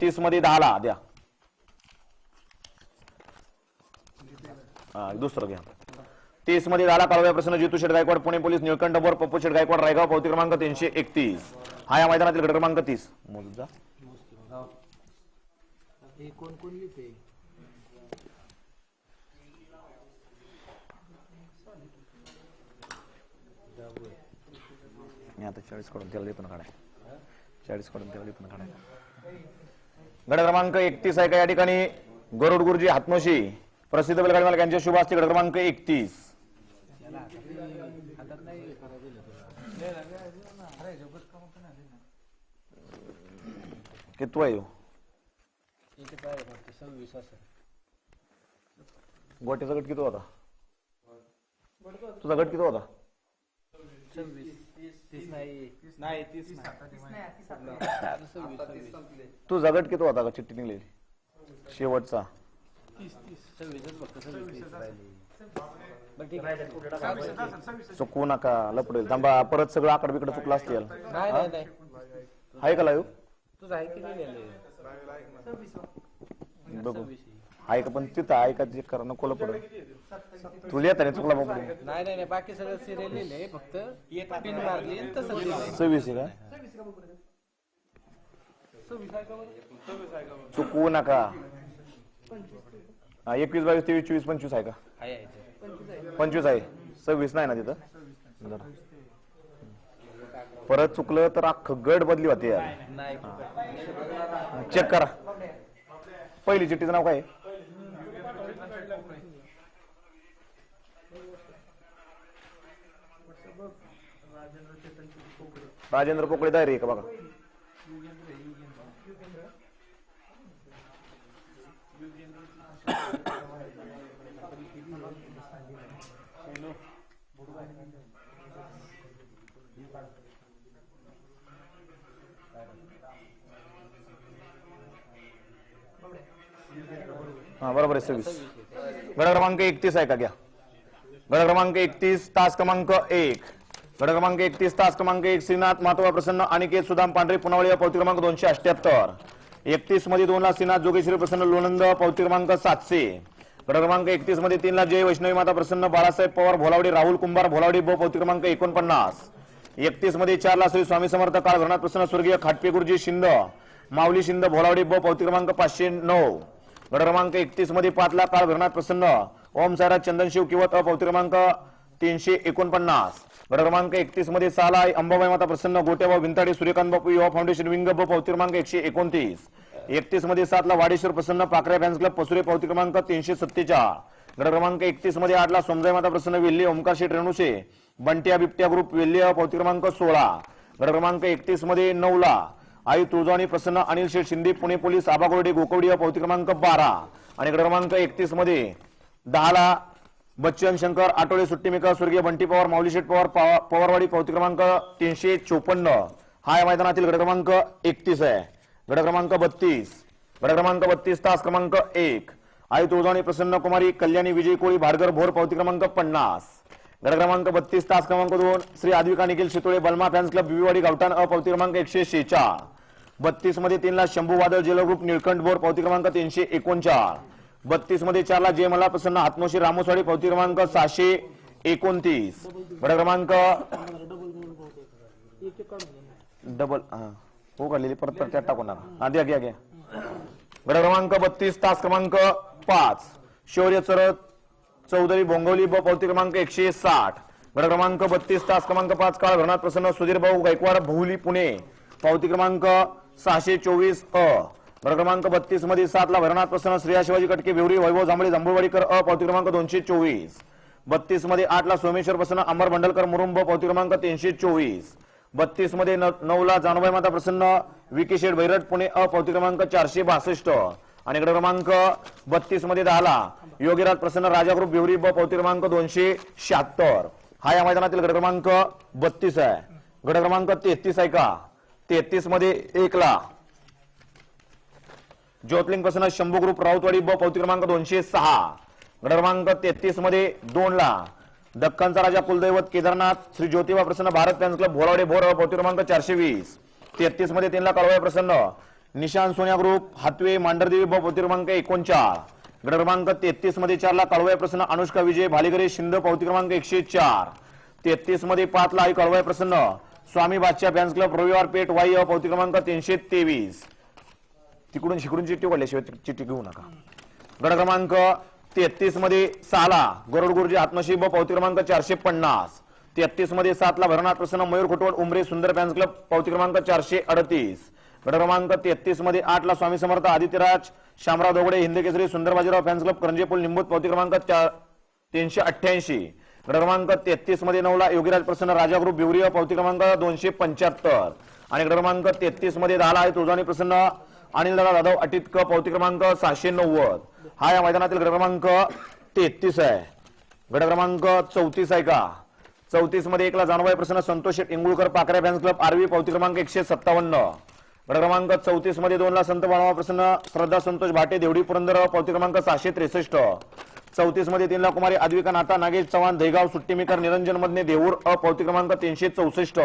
तीसमध्ये दहाला द्या. हा दुसरं घ्या. तीसमध्ये दहाला कालव्या प्रसन्न जितू शेठ गायकवाड पुणे पोलीस निळकंठ बोर पप्पू शेठ गायकवाड रायगाव पावती क्रमांक तीनशे एकतीस. हा या मैदानातील गट क्रमांक तीस. मोजून जा. हे कोण कोण लिहिते मी आता चाळीसकडून त्याला पण काढाय चाळीसकडून त्याला पण गड क्रमांक एकतीस आहे का या ठिकाणी? गरुड गुरुजी हातमोशी प्रसिद्ध बैलगाडी मालक यांच्या शुभ असते गड क्रमांक एकतीस. कितव आहे गोट्याचा गट किती होता? तुझा गट किती होता? सव्वीस तीस नाही नाही तीस सव्वीस सव्वीस. तुझा गट किती होता का चिठ्ठी निघलेली? शेवटचा. चुकवू नका लपडेल. थांबा परत सगळं आकड बिकड चुकला असतील. आहे का लाईव्ह? तुझं आहे किती लिहिलेलं बघू. आहे. का पण तिथं आहे का चेक करा नको लपड. तुला येत नाही चुकला बाबा नाही नाही नाही बाकी सगळं सिरियल लिहिले फक्त पिन मारली आणि तसं लिहिलंय. सव्वीस आहे का? चुकवू नका. हा एकवीस बावीस तेवीस चोवीस पंचवीस आहे का? आहे आहे ते. पंचवीस आहे. सव्वीस नाही ना तिथं? जरा. परत चुकलं तर अख्खं गड बदली होते यार. नाही चेक करा. पहिली चिठ्ठीचं नाव काय आहे? राजेंद्र पोकळे दायरे आहे का बघा? हा बरोबर आहे सव्वीस. गड क्रमांक एकतीस आहे का? घ्या. गड क्रमांक एकतीस तास क्रमांक एक. गड क्रमांक एकतीस तास क्रमांक एक श्रीनाथ मातोबा प्रसन्न अनिकेत सुदाम पांढरे पुनावळी पावती क्रमांक दोनशे अठ्याहत्तर. एकतीसमध्ये दोनला श्रीनाथ जोगेश्वरी प्रसन्न लोणंद पावती क्रमांक सातशे. गड क्रमांक एकतीसमध्ये तीनला जय वैष्णवी माता प्रसन्न बाळासाहेब पवार भोलावडी राहुल कुंभार भोलावडी ब पावती क्रमांक एकोणपन्नास. एकतीसमध्ये चारला श्री स्वामी समर्थ काळ घरणात प्रसन्न स्वर्गीय खाटपे गुरुजी शिंद माऊली शिंद भोलावडी ब पावती क्रमांक पाचशे नऊ. गड क्रमांक एकतीसमध्ये पाच लाख काळ घरणात प्रसन्न ओम सायराज चंदनशिव किंवा पावती क्रमांक तीनशे एकोणपन्नास. गड क्रमांक एकतीसमध्ये साला अंबाबाई माता प्रसन्न गोट्याबाव विंताडे सूर्यकांत बापू युवा फाउंडेशन विंग ब पावती क्रमांक एकशे एकोणतीस. एकतीसमध्ये सातला वाडेश्वर प्रसन्न पाकऱ्या फॅन्स क्लब पसुरे पावती क्रमांक तीनशे सत्तेचाळ गड क्रमांक एकतीसमध्ये आठला सोमजाई माता प्रसन्न वेल्ली ओमकार शेठ रेणुशे बंट्या बिबट्या ग्रुप वेल्ली पावती क्रमांक सोळा. गड क्रमांक एकतीसमध्ये नऊला आई तुळजाणी प्रसन्न अनिल शेठ शिंदे पुणे पोलीस आबागोर्डे गोकवडी पावती क्रमांक बारा. आणि गड क्रमांक एकतीसमध्ये दहा ला बच्चन शंकर आठवडे सुट्टी मेकर स्वर्गीय बंटी पवार माऊलीशेठ पवार पवारवाडी पावती क्रमांक तीनशे चोपन्न. हा या मैदानातील गड क्रमांक एकतीस आहे. गड क्रमांक बत्तीस. गड क्रमांक बत्तीस तास क्रमांक एक. आई तुळजाणी प्रसन्न कुमारी कल्याणी विजय कोळी भाडगर भोर पावती क्रमांक पन्नास. गड क्रमांक बत्तीस तास क्रमांक दोन श्री आदविका निखिल शितोळे बलमा फॅन्स क्लब बिबीवाडी गावठाण अ पावती क्रमांक एकशे शेचाळ बत्तीसमध्ये तीन ला शंभू वादळ जेल ग्रुप निळकंठ बोर पावती क्रमांक तीनशे एकोणचाळ. बत्तीसमध्ये चारला मला प्रसन्न. आत्मोशी रामोसवाडी पावती क्रमांक सहाशे एकोणतीस. बडा क्रमांक डबल हो. काढलेली परत परत त्यात टाकून आधी हा द्या घ्या घ्या. क्रमांक बत्तीस तास क्रमांक पाच. शौर्य चरत चौधरी बोंगवली ब पावती क्रमांक एकशे साठ. गड क्रमांक बत्तीस तास क्रमांक पाच काळ घरणात प्रसन्न सुधीर भाऊ गायकवाड बहुली पुणे. पावती क्रमांक सहाशे चोवीस अ. गड क्रमांक बत्तीसमध्ये सात भरणात प्रसन्न श्रेया शिवाजी कटके भिवरी वैभव जांभळे जांभूळवाडीकर अ पावती क्रमांक दोनशे चोवीस. बत्तीसमध्ये आठ सोमेश्वर प्रसन्न अंबर भंडलकर मुरुंब पावती क्रमांक तीनशे चोवीस. बत्तीसमध्ये नऊ ला जानबाई माता प्रसन्न विकी शेठ भैरट पुणे अ पावती क्रमांक चारशे बासष्ट. आणि गड क्रमांक बत्तीसमध्ये दहा ला योगीराज प्रसन्न राजा ग्रुप भिवरी ब पावती क्रमांक दोनशे शहात्तर. हा या मैदानातील गड क्रमांक बत्तीस आहे. गड क्रमांक तेहतीस आहे का? तेहतीसमध्ये एक ला ज्योतलिंग प्रसन्न शंभू ग्रुप राऊतवाडी ब पावती क्रमांक दोनशे सहा. गड क्रमांक तेहतीसमध्ये दोन ला दक्कनचा राजा कुलदैवत केदारनाथ श्री ज्योतिबा प्रसन्न भारत फॅन्स क्लब भोरावडे भोर पावती क्रमांक चारशे वीस. तेहतीसमध्ये तीनला कळवाय प्रसन्न. निशान सोन्या ग्रुप हातवे मांढरदेवी ब पावती क्रमांक एकोणचार गट क्रमांक तेहतीसमध्ये चारला कळवाय प्रसन्न अनुष्का विजय भालेगरे शिंद पावती क्रमांक एकशे चार. तेहतीसमध्ये पाचला आई कळवाय प्रसन्न. स्वामी बादशाह फॅन्स क्लब रविवार पेठ वाई अ पावती क्रमांक तीनशे तेवीस. तिकडून शिकडून चिठ्ठी काढल्याशिवाय ति- चिठ्ठी घेऊ नका. गड क्रमांक तेहतीसमध्ये साला गरुड गुरुजी आत्मशी पावती क्रमांक चारशे पन्नास. तेहतीसमध्ये सातला भरनाथ प्रसन्न मयूर खोटवड उमरे सुंदर फॅन्स क्लब पावती क्रमांक चारशे अडतीस. गट क्रमांक तेहतीसमध्ये आठला स्वामी समर्थ आदित्यराज शामराव दोगडे हिंद केसरी सुंदर बाजीराव फॅन्स क्लब करंजेपूल निंबूत पावती क्रमांक चार तीनशे अठ्ठ्याऐंशी. गट क्रमांक तेहतीसमध्ये नऊला योगीराज प्रसन्न राजा ग्रुप बिवरी पावती क्रमांक दोनशे पंच्याहत्तर. आणि गट क्रमांक तेहतीसमध्ये दहाला आहे तुळजाणी प्रसन्न अनिल दादा जाधव अटितक पावती क्रमांक सहाशे नव्वद. हा या मैदानातील गट क्रमांक तेहतीस आहे. गट क्रमांक चौतीस आहे का? चौतीसमध्ये एकला जानवाई प्रसन्न संतोष इंगुळकर पाकऱ्या फॅन्स क्लब आरवी पावती क्रमांक एकशे सत्तावन्न. गट क्रमांक चौतीसमध्ये दोनला संत बाळावा प्रसन्न श्रद्धा संतोष भाटे देवडी पुरंदर पावती क्रमांक सहाशे त्रेसष्ट. चौतीसमध्ये तीनला कुमारी आद्विका नाता नागेश चव्हाण दहेगाव सुट्टीमेकर निरंजन मधने देऊर अ पावती क्रमांक तीनशे चौसष्ट.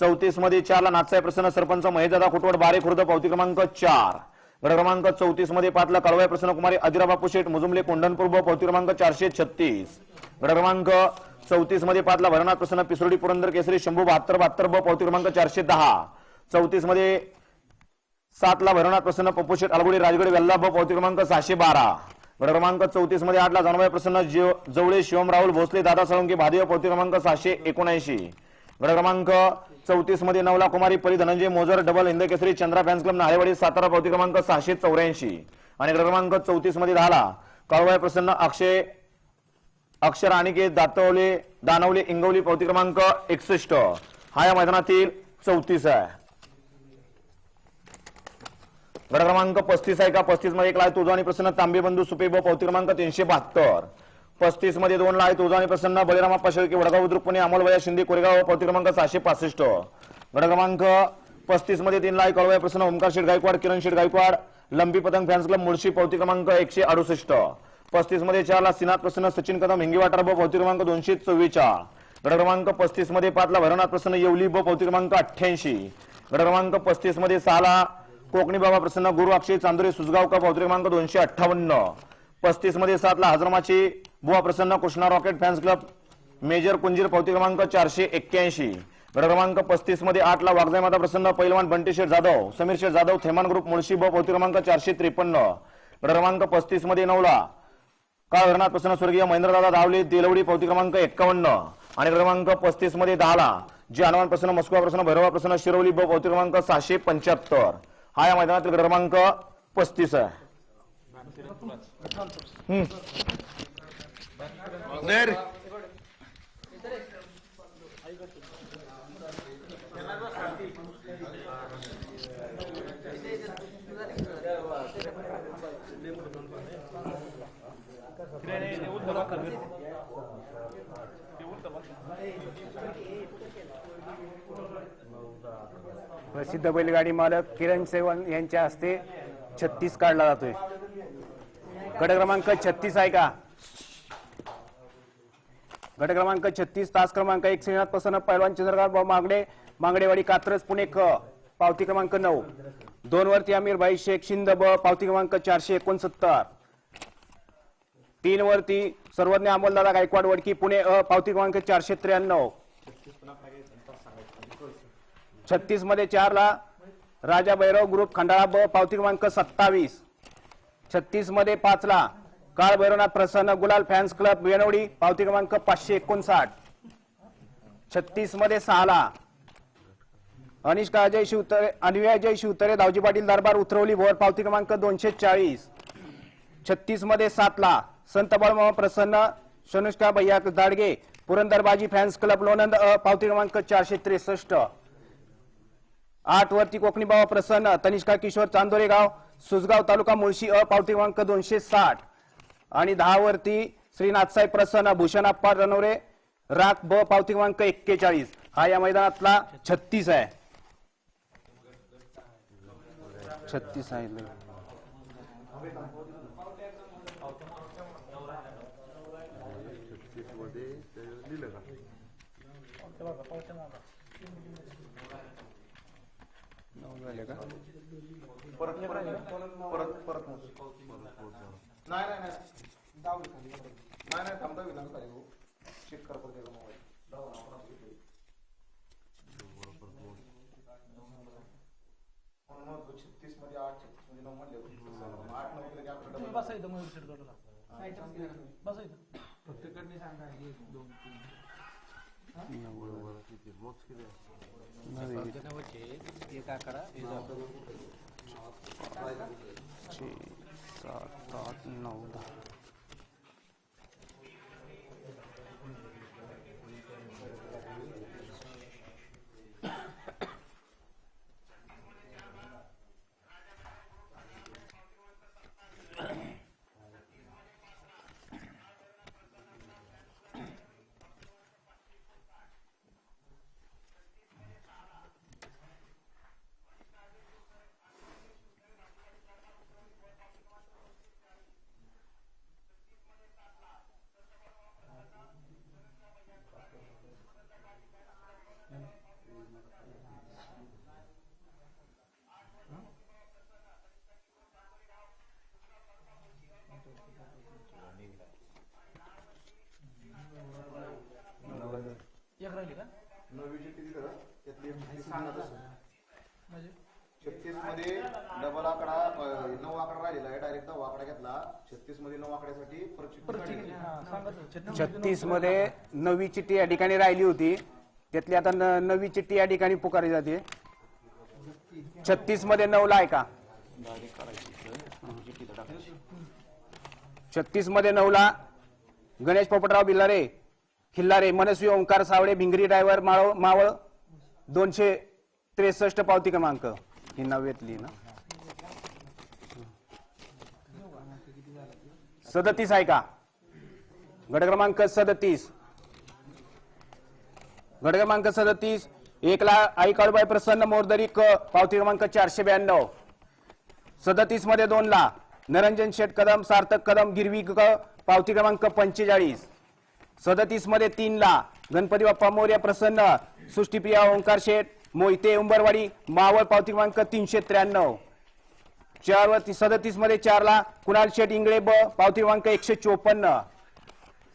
चौतीसमध्ये चारला नाथसाहेब प्रसन्न सरपंच महेशदादा खुटवड बारे खुर्द पावती क्रमांक चार. गड क्रमांक चौतीसमध्ये पाचला कळवाय प्रसन्न कुमारी अजिरा बापू शेठ मुजुमले कोंढणपूर्व पावती क्रमांक चारशे छत्तीस. गड क्रमांक चौतीसमध्ये पाचला भरनाथ प्रसन्न पिसोडी पुरंदर केसरी शंभू बहात्तर बहात्तर ब पावती क्रमांक चारशे दहा. चौतीसमध्ये सातला भरनाथ प्रसन्न पप्पू शेठ अलगुडी राजगड वेल्ला ब पावती क्रमांक सहाशे बारा. गड क्रमांक चौतीसमध्ये आठला जानबाई प्रसन्न जवळे शिवम राहुल भोसले दादा साळुंके भादेव पावती क्रमांक सहाशे एकोणऐंशी. गट क्रमांक चौतीसमध्ये नवला कुमारी परी धनंजय मोजर double Hind Kesari Chandra fans club Nalewadi Satara पावती क्रमांक सहाशे चौऱ्याऐंशी. आणि गट क्रमांक चौतीसमध्ये दहाला कळवाय प्रसन्न अक्षय अक्षर अनिकेत दातवले दानवले इंगवली पावती क्रमांक एकसष्ट. हा या मैदानातील चौतीस आहे. गट क्रमांक पस्तीस आहे का? पस्तीसमध्ये एक लाय तुझा आणि प्रसन्न तांबे बंधू सुपे पावती क्रमांक तीनशे बहात्तर. पस्तीसमध्ये दोन लाय तुझा आणि प्रसन्न. बळीरामा पशळके वडगाव बुद्रुक पुणे अमोलवया शिंदे कोरेगाव पावती क्रमांक सहाशे पासष्ट. गट क्रमांक पस्तीसमध्ये तीन लाय कळवय प्रसन्न ओमकार शेठ गायकवाड किरण शेठ गायकवाड लंबी पतंग फॅन्स क्लब मुळशी पावती क्रमांक एकशे अडुसष्ट. पस्तीसमध्ये चारला सिनाथ प्रसन्न सचिन कदम हिंगीवाटर ब पावती क्रमांक दोनशे चव्वेचाळ गट क्रमांक पस्तीसमध्ये पाचला भरनाथ प्रसन्न येवली ब पावती क्रमांक अठ्ठ्याऐंशी. गट क्रमांक पस्तीसमध्ये सहाला कोकणी बाबा प्रसन्न गुरु अक्षय सुजगाव का पावती क्रमांक दोनशे अठ्ठावन्न. पस्तीसमध्ये सातला हजरमाची बुवा प्रसन्न Krishna rocket fans club. Major Kunjir पावती क्रमांक चारशे एक्क्याऐंशी. गट क्रमांक पस्तीसमध्ये आठला वाघजाई माता प्रसन्न पैलवान बंटी शेठ जाधव समीर शेठ जाधव थेमान ग्रुप मुळशी ब पावती क्रमांक चारशे त्रेपन्न. गट क्रमांक पस्तीसमध्ये नऊला काळ धरणात प्रसन्न स्वर्गीय महेंद्रदादा धावले देलवडी पावती क्रमांक एक्कावन्न. आणि क्रमांक पस्तीसमध्ये दहाला जे हनुमान प्रसन्न मस्कुवा प्रसन्न भैरवा प्रसन्न शिरवली ब पावती क्रमांक सहाशे पंच्याहत्तर. हा या मैदानातील क्रमांक पस्तीस आहे. प्रसिद्ध बैलगाडी मालक किरण सेवन यांच्या हस्ते छत्तीस काढला जातोय गट क्रमांक छत्तीस आहे का? गट क्रमांक छत्तीस तास क्रमांक एक श्रीनाथ प्रसन्न पैलवान चंद्रकांत मागडे मांगडेवाडी कात्रज पुणे क पावती क्रमांक नऊ. दोन वरती अमीर भाई शेख शिंद ब पावती क्रमांक चारशे एकोणसत्तर. तीन वरती सर्वज्ञ अमोलदादा गायकवाड वडकी पुणे अ पावती क्रमांक चारशे त्र्याण्णव. छत्तीसमध्ये चारला राजा भैरव ग्रुप खंडाळा ब पावती क्रमांक सत्तावीस. छत्तीसमध्ये पाचला. काळ भैरवनाथ प्रसन्न गुलाल फॅन्स क्लब वेणवडी पावती क्रमांक पाचशे एकोणसाठ. छत्तीसमध्ये सहाला. अनिष्का काळजय शिवतरे अन्वय अजय शिवतरे दावजी पाटील दरबार उतरवली भोर पावती क्रमांक दोनशे चाळीस. छत्तीसमध्ये सातला. संत बळमा प्रसन्न शनुष्का भैया दाडगे पुरंदरबाजी फॅन्स क्लब लोणंद अ पावती क्रमांक चारशे त्रेसष्ट. आठ वरती कोकणी बाबा प्रसन्न तनिष्का किशोर चांदोरे सुजगाव तालुका मुळशी अ पावती क्रमांक दोनशे साठ. आणि दहावरती श्रीनाथसाहेब प्रसन्न भूषण अप्पा रणवरे राख ब पावती क्रमांक एक्केचाळीस. हा या मैदानातला छत्तीस आहे. छत्तीस आहे नऊ झाले का? परत परत परत नाही नाही नाही. नाही नाही थांबता विधान खाली हो चेक कर परत छत्तीसमध्ये आठ छत्तीसमध्ये नऊ म्हणले. आठ नऊ केले की आपलं double. बसा इथं मयूर शेट गटाला बसा इथं प्रत्येकाने सांगा एक दोन तीन. एक आकडा हे सात आठ नऊ दहा एक राहिली का नवीची किती करा त्यातली एक सांगा म्हणजे छत्तीसमध्ये डबल आकडा अं, नऊ आकडा राहिलेला आहे डायरेक्ट दहा आकडा घेतला छत्तीसमध्ये नऊ आकड्यासाठी परत चिठ्ठी काढली. हा सांगा तर. छत्तीसमध्ये नवी चिठ्ठी या ठिकाणी राहिली होती. त्यातली आता नवी चिठ्ठी या ठिकाणी पुकारली जाते. छत्तीसमध्ये नऊ ला आहे का? छत्तीसमध्ये नऊला गणेश पोपटराव बिल्लारे खिल्लारे मनस्वी ओंकार सावळे भिंगरी ड्रायव्हर मावळ मावळ दोनशे त्रेसष्ट पावती क्रमांक. ही नव्यातली ना? सदतीस आहे का? गट क्रमांक सदतीस. गट क्रमांक सदतीस. एकला आई काळूबाई प्रसन्न मोरदरी क पावती क्रमांक चारशे ब्याण्णव. सदतीसमध्ये दोन ला निरंजन शेठ कदम सार्थक कदम गिरवी क पावती क्रमांक पंचेचाळीस. सदतीसमध्ये तीन ला गणपती बाप्पा मोर्या प्रसन्न सृष्टीप्रिया ओंकार शेठ मोहिते उंबरवाडी मावळ पावती क्रमांक तीनशे त्र्याण्णव. चार सदतीसमध्ये चारला कुणाल शेट इंगळे ब पावती क्रमांक एकशे चोपन्न.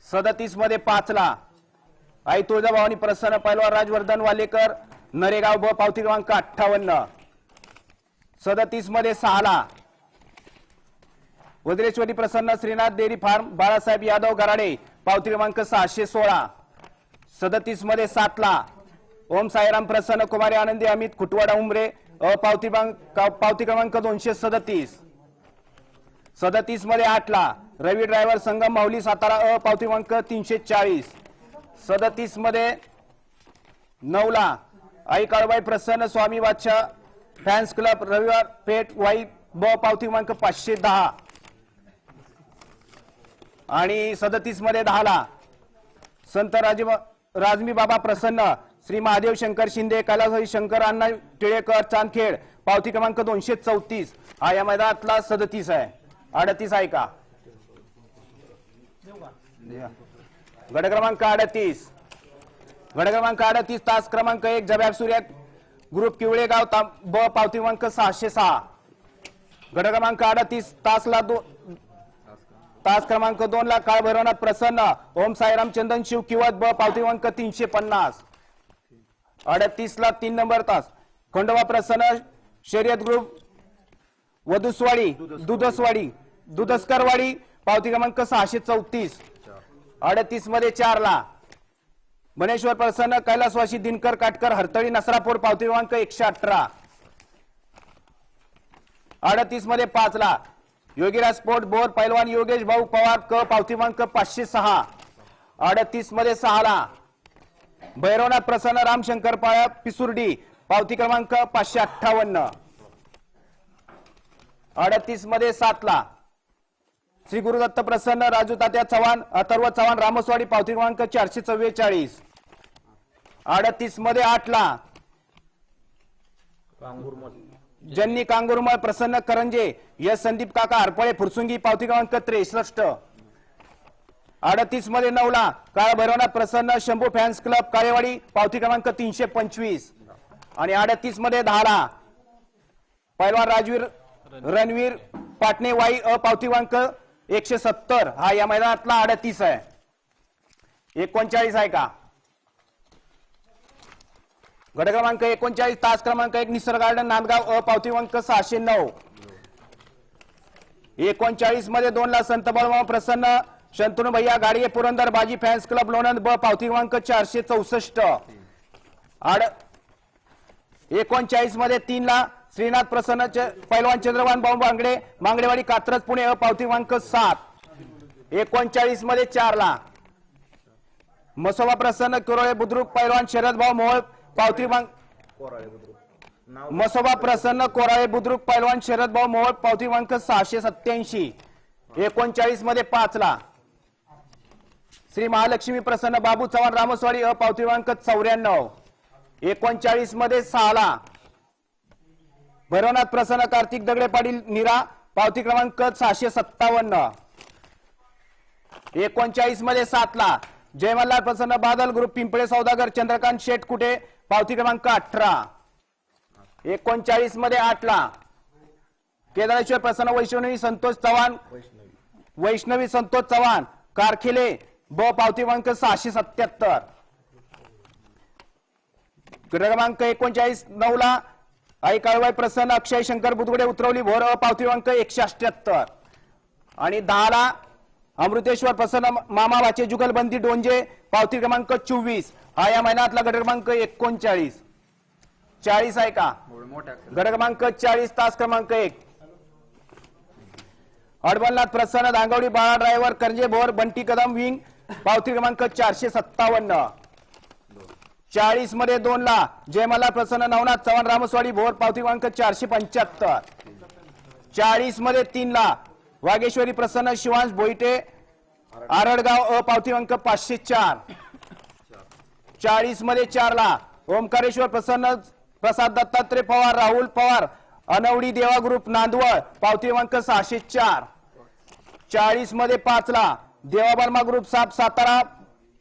सदतीसमध्ये पाचला आई तुळजाभवानी प्रसन्न पैलवान राजवर्धन वालेकर नरेगाव ब पावती क्रमांक अठ्ठावन्न. सदतीसमध्ये सहा ला वज्रेश्वरी प्रसन्न श्रीनाथ डेअरी फार्म बाळासाहेब यादव गराडे पावती क्रमांक सहाशे सोळा. सदतीसमध्ये सात ला ओम साईराम प्रसन्न कुमारी आनंदी अमित खुटवाडा उमरे पावती पावती क्रमांक दोनशे सदतीस. सदतीसमध्ये आठ ला रवी ड्रायव्हर संगम माऊली सातारा अ पावती क्रमांक तीनशे चाळीस. सदतीसमध्ये नऊ ला आई काळबाई प्रसन्न स्वामी बादशाह फॅन्स क्लब रविवार पेठ वाई ब पावती क्रमांक पाचशे दहा. आणि सदतीसमध्ये दहा ला संत राज राजमी बाबा प्रसन्न श्री महादेव शंकर शिंदे कैलासहरी शंकर अण्णा टिळेकर चांदखेड पावती क्रमांक दोनशे चौतीस. हा या मैदानातला सदतीस आहे. अडतीस आहे का? गड गट क्रमांक अडतीस. गड क्रमांक अडतीस तास क्रमांक एक जब्याब सूर्य ग्रुप किवळेगाव ब पावती क्रमांक सहाशे सहा. गड क्रमांक अडतीस तासला दो तास क्रमांक दोन ला काळ भैरवनाथ प्रसन्न ओम साईराम चंदन शिव किंवा ब पावती क्रमांक तीनशे पन्नास. अडतीस ला तीन नंबर तास. खंडोबा प्रसन्न शर्यत ग्रुप वधुसवाडी दुधसवाडी दुधस्करवाडी पावती क्रमांक सहाशे चौतीस. अडतीसमध्ये चार ला मनेश्वर प्रसन्न कैलासवाशी दिनकर काटकर हरतळी नसरापूर पावती क्रमांक एकशे अठरा. अडतीसमध्ये पाच ला योगीराज स्पोर्ट बोर पैलवान योगेश भाऊ पवार क पावती क्रमांक पाचशे सहा. अडतीसमध्ये सहा ला भैरवनाथ प्रसन्न रामशंकर पाळा पिसुर्डी पावती क्रमांक पाचशे अठ्ठावन्न. अडतीसमध्ये सात ला श्री गुरुदत्त प्रसन्न राजू तात्या चव्हाण अथर्व चव्हाण रामस्वाडी पावती क्रमांक चारशे चव्वेचाळीस. अडतीसमध्ये आठ ला जन्नी कांगुरमळ प्रसन्न करंजे यश संदीप काका हरपळे फुरसुंगी पावती क्रमांक त्रेसष्ट. अडतीसमध्ये नऊ ला काळ भैरवनाथ प्रसन्न शंभू फॅन्स क्लब काळेवाडी पावती क्रमांक तीनशे पंचवीस. आणि अडतीसमध्ये दहा पैलवान राजवीर रणवीर पाटणे वाई अ पावती क्रमांक एकशे सत्तर. हा या मैदानातला अडतीस आहे. एकोणचाळीस आहे का? गट क्रमांक एकोणचाळीस तास क्रमांक एक निसर्ग गार्डन नांदगाव अ पावती क्रमांक सहाशे नऊ. एकोणचाळीसमध्ये दोन ला संत बळवा प्रसन्न शंतनू भैया गाडगे पुरंदर बाजी फॅन्स क्लब लोणंद ब पावती क्रमांक चारशे चौसष्ट. आड एकोणचाळीसमध्ये तीन ला श्रीनाथ प्रसन्न च- पैलवान चंद्रवान भाऊ बांगडे मांगडेवाडी कात्रज पुणे अ पावती क्रमांक सात. एकोणचाळीसमध्ये चार ला मसोबा प्रसन्न किरोळे बुद्रुक पैलवान शरद भाऊ मोहोळ पावती क्रमांक मसोबा प्रसन्न कोराळे बुद्रुक पैलवान शरद भाऊ मोहोळ पावती क्रमांक सहाशे सत्याऐंशी एकोणचाळीसमध्ये पाच ला श्री महालक्ष्मी प्रसन्न बाबू चव्हाण रामस्वाडी अ पावती चौऱ्याण्णव. एकोणचाळीसमध्ये सहा ला भैरवनाथ प्रसन्न कार्तिक दगडे पाटील निरा पावती क्रमांक सहाशे सत्तावन्न. एकोणचाळीसमध्ये सात ला जयमल्लाल प्रसन्न बादल ग्रुप पिंपळे सौदागर चंद्रकांत शेट कुठे? पावती क्रमांक अठरा. एकोणचाळीसमध्ये आठ ला केदारेश्वर प्रसन्न वैष्णवी संतोष चव्हाण. वैष्णवी संतोष चव्हाण. कारखिले. ब पावती क्रमांक सहाशे सत्याहत्तर. क्रमांक एकोणचाळीस नऊ ला आई काळवाई प्रसन्न अक्षय शंकर बुदगुडे उतरवली. भोर पावती क्रमांक एकशे अठ्याहत्तर. आणि दहा ला अमृतेश्वर प्रसन्न मामा वाचे जुगलबंदी डोंजे पावती क्रमांक चोवीस. हा या महिन्यातला गट क्रमांक एकोणचाळीस. चाळीस आहे का? गट क्रमांक चाळीस तास क्रमांक एक. अडबलनाथ प्रसन्न दांगवडी बाळा ड्रायव्हर करंजे भोर बंटी कदम विंग पावती क्रमांक चारशे सत्तावन्न. चाळीसमध्ये दोन ला जयमला प्रसन्न नवनाथ चव्हाण रामस्वाडी भोर पावती क्रमांक चारशे पंच्याहत्तर. चाळीसमध्ये तीन ला वागेश्वरी प्रसन्न शिवांश भोईटे आरडगाव अ पावती क्रमांक पाचशे चार. चाळीसमध्ये चार ला ओंकारेश्वर प्रसन्न प्रसाद दत्तात्रय पवार राहुल पवार अनवडी देवा ग्रुप नांदवळ पावती क्रमांक सहाशे चार. चाळीसमध्ये पाच ला देवा वर्मा ग्रुप साप सातारा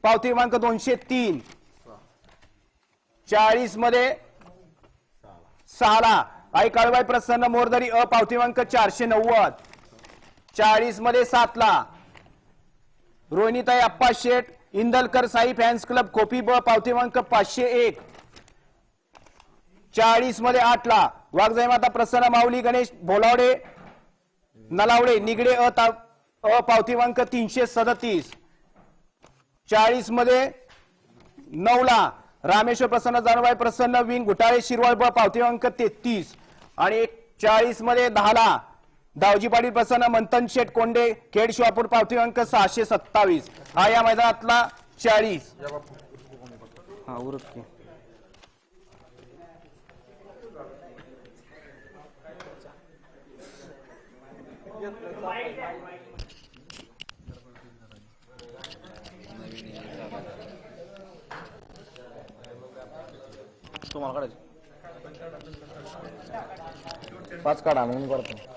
पावती क्रमांक दोनशे तीन. चाळीसमध्ये सहाला. आई काळूबाई प्रसन्न मोरदरी अ पावती क्रमांक चारशे नव्वद. चाळीसमध्ये सातला. रोहिणीताई अप्पा शेठ इंदलकर साई फॅन्स क्लब कोपी ब पावती क्रमांक पाचशे एक. चाळीसमध्ये आठला. वाघजाई माता प्रसन्न माऊली गणेश भोलावडे नलावडे निगडे अ ता- अ तीनशे सदतीस. चाळीसमध्ये नऊला रामेश्वर प्रसन्न जानबाई प्रसन्न विंग घुटाळे शिरवाळ ब पावती अंक तेहतीस. आणि चाळीसमध्ये दहाला दावजी पाटील प्रसन्न मंथन शेठ कोंडे खेड शिवापूर पावती सहाशे सत्तावीस. हा या मैदानातला चाळीस. हा तुम्हाला काढायचं. पाच काढा मग मी करतो